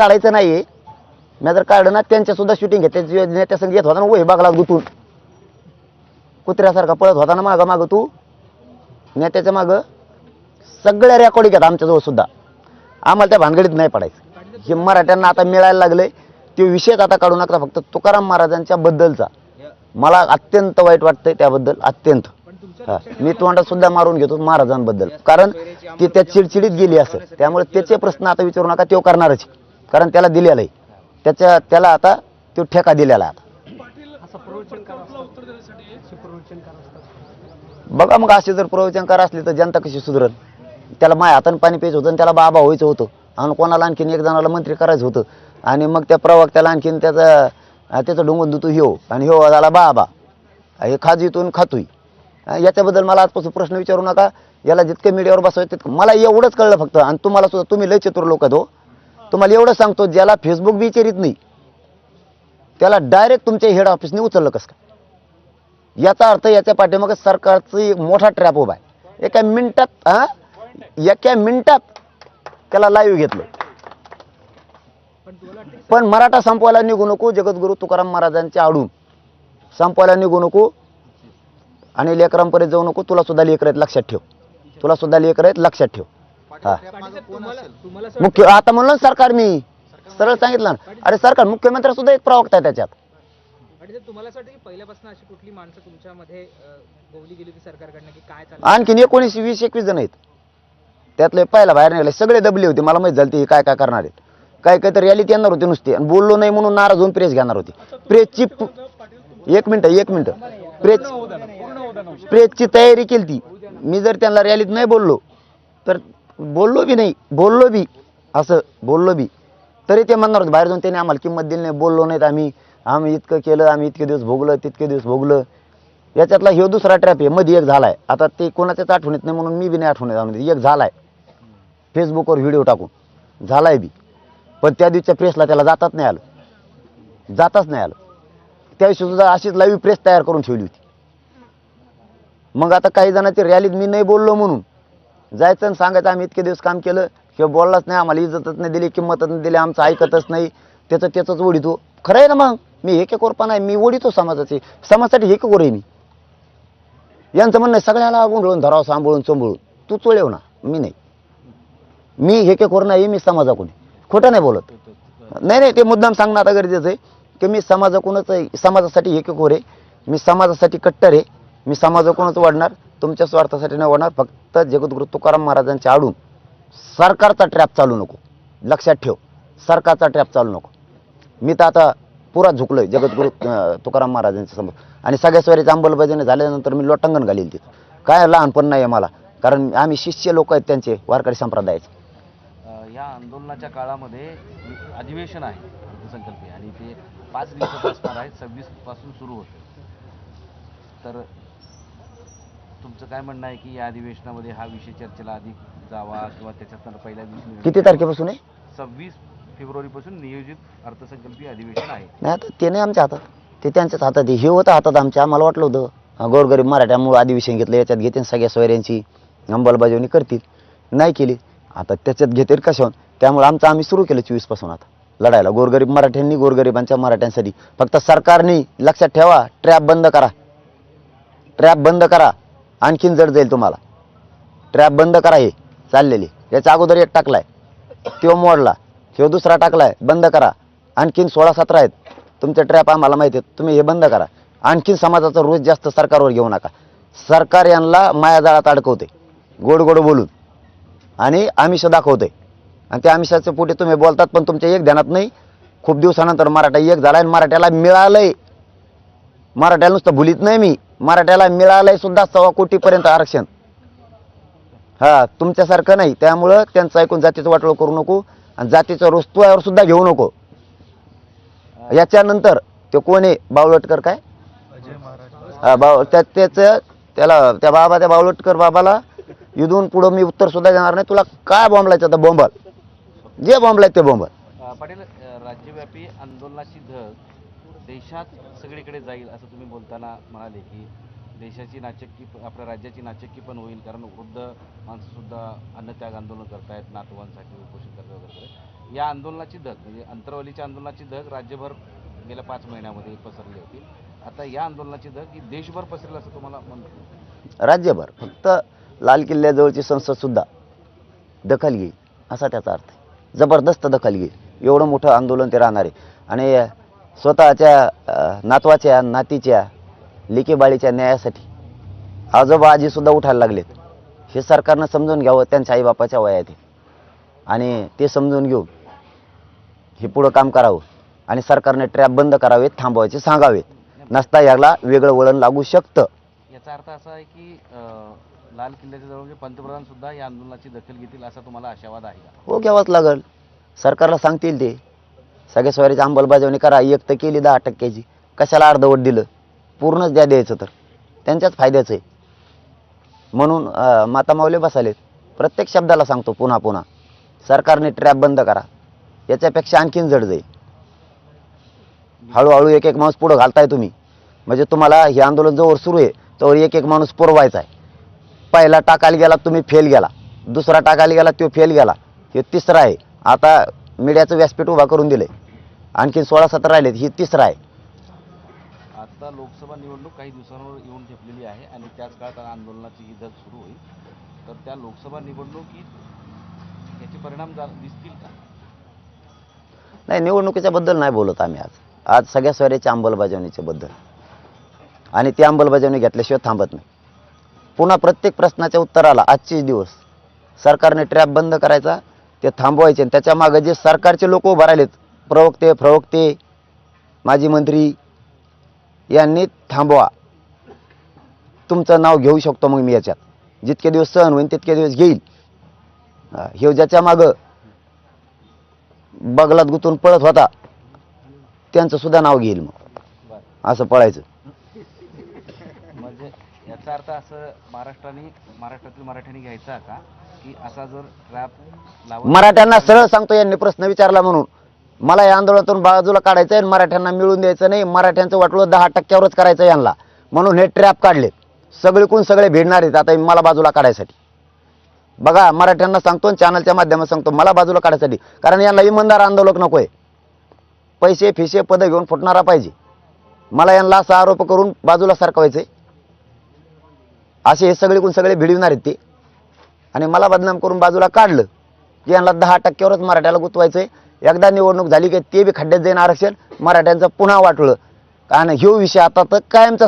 काढायचं नाही मी जर काढलं ना त्यांच्या सुद्धा शूटिंग घेते. जे नेत्या संग येत होता ना वही बागला गुतून. कुत्र्यासारखा पळत होता ना मागं मागं तू. नेत्याच्या मागं सगळ्या रेकॉर्डिंग आहेत आमच्याजवळ सुद्धा. आम्हाला त्या भानगडीत नाही पडायचं. हे मराठ्यांना आता मिळायला लागलंय. ते विषयच आता काढू नका फक्त तुकाराम महाराजांच्या बद्दलचा. मला अत्यंत वाईट वाटतंय त्याबद्दल अत्यंत. हा. मी तोंडात सुद्धा मारून घेतो महाराजांबद्दल. कारण ती त्या चिडचिडीत गेली असेल. त्यामुळे त्याचे प्रश्न आता विचारू नका तो करणारच कारण त्याला दिलेलं आहे. त्याच्या त्याला आता तो ठेका दिलेला आता. बघा मग असे जर प्रवचनकार असले तर जनता कशी सुधरल? त्याला माय हाताने पाणी प्यायचं होतं आणि त्याला बाबा व्हायचं होतं. आणि कोणाला आणखीन एक जणाला मंत्री करायचं होतं. आणि मग त्या प्रवक्त्याला आणखीन त्याचा त्याचं डोंगून दुतू ह्यो. आणि ह्यो झाला बाबा. हे खाजीतून खातोय. याच्याबद्दल मला आजपासून प्रश्न विचारू नका. याला जितकं मीडियावर बसवायचं तितकं मला एवढंच कळलं फक्त. आणि तुम्हाला सुद्धा तुम्ही लय चतुर लोक हो. तुम्हाला एवढं सांगतो ज्याला फेसबुक विचारित नाही त्याला डायरेक्ट तुमच्या हेड ऑफिसने उचललं कसं का याचा अर्थ याच्या पाठीमागे सरकारचं एक मोठा ट्रॅप उभा आहे. एका मिनिटात हा एका मिनिटात त्याला लाईव्ह घेतलं. पण मराठा संपवायला निघू नको जगद्गुरू तुकाराम महाराजांच्या आडून. संपवायला निघू नको आणि लेकरांपर्यंत जाऊ नको तुला सुद्धा लेकर आहेत लक्षात ठेव. तुला सुद्धा लेकर आहेत लक्षात ठेव. हा. मुख्य आता म्हणलं ना सरकार मी. सरळ सांगितलं ना. अरे सरकार मुख्यमंत्री सुद्धा एक प्रवक्ता आहे त्याच्यात. वाटतं तुम्हाला असं वाटतं की पहिल्यापासून अशी कुठली माणसं तुमच्यामध्ये अं, गोवली गेली होती सरकारकडनं की काय चाललं आणखीन एकोणीस वीस एकवीस जण आहेत. त्यातले पहिला बाहेर निघाले. सगळे दबले होते. मला माहीत झालं ते काय काय करणार आहेत. काय काय तर रॅलीत येणार होते नुसते. आणि बोललो नाही म्हणून नाराज होऊन प्रेस घेणार होते. प्रेसची एक मिनिट एक मिनिट. प्रेस प्रेसची तयारी केली ती. मी जर त्यांना रॅलीत नाही बोललो तर बोललो बी नाही बोललो बी. असं बोललो बी. तरी ते म्हणणार होते बाहेर जाऊन त्याने आम्हाला किंमत दिली नाही बोललो नाहीत आम्ही. आम्ही इतकं केलं आम्ही इतके दिवस भोगलं तितके दिवस भोगलं. याच्यातला ह्यो दुसरा ट्रॅप आहे मध्ये एक झाला आहे आता ते कोणाच्याच आठवणीत नाही म्हणून मी बी नाही आठवणीत आणून एक झाला आहे फेसबुकवर व्हिडिओ टाकून. झाला आहे बी. पण त्या दिवसच्या प्रेसला त्याला जाताच नाही आलं. जाताच नाही आलं. त्या सुद्धा अशीच लाईव्ह प्रेस तयार करून ठेवली होती. मग आता काही जणांची रॅलीत मी नाही बोललो म्हणून. जायचं आणि सांगायचं आम्ही इतके दिवस काम केलं हे बोललाच नाही आम्हाला इज्जतच नाही दिली किंमतच नाही दिली आमचं ऐकतच नाही. त्याचं त्याचंच ओढितो खरं आहे ना मग? मी हेकेकोरपा आहे मी ओढितो समाजाचे. समाजासाठी हेकेकोर आहे मी. यांचं म्हणणं सगळ्याला गुंडळून धराव सांभाळून चोंबळून. तू चोळेव ना मी नाही. मी हेकेकोर नाही मी समाजाकडून. आहे. खोटं नाही बोलत. नाही नाही ते मुद्दाम सांगणं आता गरजेचं आहे की मी समाजाकडूनच आहे समाजासाठी हेकेकोर आहे. मी समाजासाठी कट्टर आहे. मी समाजाकडूनच वाढणार. तुमच्या स्वार्थासाठी नाही होणार. फक्त जगद्गुरु तुकाराम महाराजांच्या आडून सरकारचा ट्रॅप चालू नको. लक्षात ठेव सरकारचा ट्रॅप चालू नको. मी तर आता पुरा झुकलोय जगद्गुरु तुकाराम महाराजांच्या समोर. आणि सगळ्या स्वारीचं अंमलबजावणी झाल्यानंतर मी लोटांगण घालील तिथं. काय लहानपण नाही आहे मला कारण आम्ही शिष्य लोक आहेत त्यांचे वारकरी संप्रदायाचे. या आंदोलनाच्या काळामध्ये अधिवेशन आहे अर्थसंकल्पीय. आणि ते पाच दिवसात असणार आहे सव्वीसपासून सुरू होते. तर तुमचं काय म्हणणं आहे की या अधिवेशनामध्ये हा विषय चर्चेला अधिक जावा किंवा त्याच्यात पहिल्या दिवशी किती तारखेपासून आहे? सव्वीस फेब्रुवारीपासून नियोजित अर्थसंकल्पीय अधिवेशन आहे. नाही आता ते नाही आमच्या हातात. ते त्यांच्याच हातात आहे. हे होतं हातात आमच्या. आम्हाला वाटलं होतं गोरगरीब मराठ्यामुळं अधिवेशन घेतलं याच्यात घेतील सगळ्या सोयऱ्यांची अंमलबजावणी करतील. नाही केली. आता त्याच्यात घेतील कशावर त्यामुळे आमचं आम्ही सुरू केलं चोवीसपासून आता. लढायला. गोरगरीब मराठ्यांनी गोरगरिबांच्या मराठ्यांसाठी फक्त सरकारने लक्षात ठेवा ट्रॅप बंद करा. ट्रॅप बंद करा. आणखीन जड जाईल तुम्हाला. ट्रॅप बंद करा हे चाललेली. याच्या अगोदर एक टाकलाय. तो मोडला. तो दुसरा टाकलाय. बंद करा. आणखीन सोळा सतरा आहेत. तुमचे ट्रॅप आम्हाला माहिती आहेत. तुम्ही हे बंद करा. आणखीन समाजाचा रोज जास्त सरकारवर घेऊ नका. सरकार यांना मायाजाळात अडकवते. गोड गोड बोलून. आणि आमिष दाखवते. आणि त्या आमिषाच्या पुढे तुम्ही बोलतात पण तुमच्या एक ध्यानात नाही. खूप दिवसानंतर मराठा एक झाला आणि मराठ्याला मिळालंय. मराठ्याला नुसतं भुलीत नाही मी. मराठ्याला मिळालंय सुद्धा सव्वा कोटीपर्यंत आरक्षण. हा तुमच्यासारखं नाही. त्यामुळं त्यांचं ऐकून जातीचं वाटोळ करू नको आणि जातीचं रोस्तुयावर सुद्धा घेऊ नको. याच्यानंतर ते कोण आहे? बावलटकर काय? हा बाव त्या त्याचं त्याला त्या बाबा त्या बावलटकर बाबाला इथून पुढं मी उत्तर सुद्धा देणार नाही. तुला काय बॉम्बलायचं आता बॉम्बल जे बॉम्बलाय ते बॉम्बल पाटील राज्यव्यापी आंदोलनाची धग देशात सगळीकडे जाईल असं तुम्ही बोलताना म्हणाले की देशाची नाचक्की आपल्या राज्याची नाचक्की पण होईल कारण वृद्ध माणसंसुद्धा अन्नत्याग आंदोलन करतायत नातवांसाठी उपोषण करतात वगैरे या आंदोलनाची धग म्हणजे अंतरवलीच्या आंदोलनाची धग राज्यभर गेल्या पाच महिन्यामध्ये पसरली होती. आता या आंदोलनाची धग ही देशभर पसरेल असं तुम्हाला म्हणतो राज्यभर फक्त लाल किल्ल्याजवळची संसदसुद्धा दखल घेईल असा त्याचा अर्थ आहे. जबरदस्त दखल घेईल. एवढं मोठं आंदोलन ते राहणार आहे. आणि स्वतःच्या नातवाच्या नातीच्या लिकेबाळीच्या न्यायासाठी आजोबा आजी सुद्धा उठायला लागलेत. हे सरकारनं समजून घ्यावं त्यांच्या आईबापाच्या वयात आहे आणि ते समजून घेऊन हे पुढं काम करावं. आणि सरकारने ट्रॅप बंद करावेत थांबवायचे सांगावेत. नसता याला वेगळं वळण लागू शकतं. याचा अर्थ असा आहे की लाल किल्ल्याच्या जवळ पंतप्रधान सुद्धा या आंदोलनाची दखल घेतील असा तुम्हाला आशावाद आहे का? हो घ्यावाच लागल. सरकारला सांगतील ते. सगळ्या स्वारीची अंमलबजावणी करा. एक तर केली दहा टक्क्याची. कशाला अर्धवट दिलं? पूर्णच द्या द्यायचं तर. त्यांच्याच फायद्याचं आहे. म्हणून मातामावले माता माऊले बसालेत. प्रत्येक शब्दाला सांगतो पुन्हा पुन्हा. सरकारने ट्रॅप बंद करा. याच्यापेक्षा आणखीन जड जाईल. हळूहळू एक एक माणूस पुढं घालताय तुम्ही. म्हणजे तुम्हाला हे आंदोलन जोवर सुरू आहे तोवर एक एक माणूस पुरवायचा आहे. पहिला टाकायला गेला तुम्ही फेल गेला. दुसरा टाकायला गेला तो फेल गेला. हे तिसरा आहे. आता मीडियाचं व्यासपीठ उभा करून दिलंय. आणखीन सोळा सतरा राहिलेत ही तिसरा आहे. आता लोकसभा निवडणूक काही दिवसांवर येऊन ठेपलेली आहे आणि त्याच काळात आंदोलनाची ही धग सुरू होईल. तर त्या लोकसभा निवडणुकीत याचे परिणाम जा दिसतील का? नाही निवडणुकीच्या बद्दल नाही बोलत आम्ही आज. आज सगळ्या स्वराच्या अंमलबजावणीच्या बद्दल. आणि ती अंमलबजावणी घेतल्याशिवाय थांबत नाही. पुन्हा प्रत्येक प्रश्नाच्या उत्तराला आजचेच दिवस. सरकारने ट्रॅप बंद करायचा ते थांबवायचे. आणि त्याच्यामागं जे सरकारचे लोक उभं राहिलेत प्रवक्ते प्रवक्ते माजी मंत्री यांनी थांबवा. तुमचं नाव घेऊ शकतो मग मी याच्यात. जितके दिवस सहन होईल तितके दिवस घेईल हे ज्याच्या मागं बगलात गुतून पळत होता त्यांचं सुद्धा नाव घेईल मग. असं पळायचं. याचा अर्थ असं महाराष्ट्राने महाराष्ट्रातील मराठ्यांनी घ्यायचा का? की असा जर ट्रॅप मराठ्यांना सरळ सांगतो यांनी प्रश्न विचारला म्हणून. मला या आंदोलनातून बाजूला काढायचं आहे मराठ्यांना मिळून द्यायचं नाही. मराठ्यांचं वाटलं दहा टक्क्यावरच करायचं यांना. म्हणून हे ट्रॅप काढले सगळीकून सगळे भिडणार आहेत. आता मला बाजूला काढायसाठी. बघा मराठ्यांना सांगतो चॅनलच्या माध्यमात सांगतो मला बाजूला काढायसाठी. कारण यांना इमानदार आंदोलक नको आहे पैसे फिसे पदं घेऊन फुटणारा पाहिजे. मला यांना असा आरोप करून बाजूला सरकवायचे असे हे सगळीकून सगळे भिडविणार आहेत ते. आणि मला बदनाम करून बाजूला काढलं की यांना दहा टक्क्यावरच मराठ्याला गुंतवायचंय. एकदा निवडणूक झाली की ते बी खड्ड्यात जाईन आरक्षण मराठ्यांचं पुन्हा वाटलं. कारण ह्यो विषय आता तर कायमचा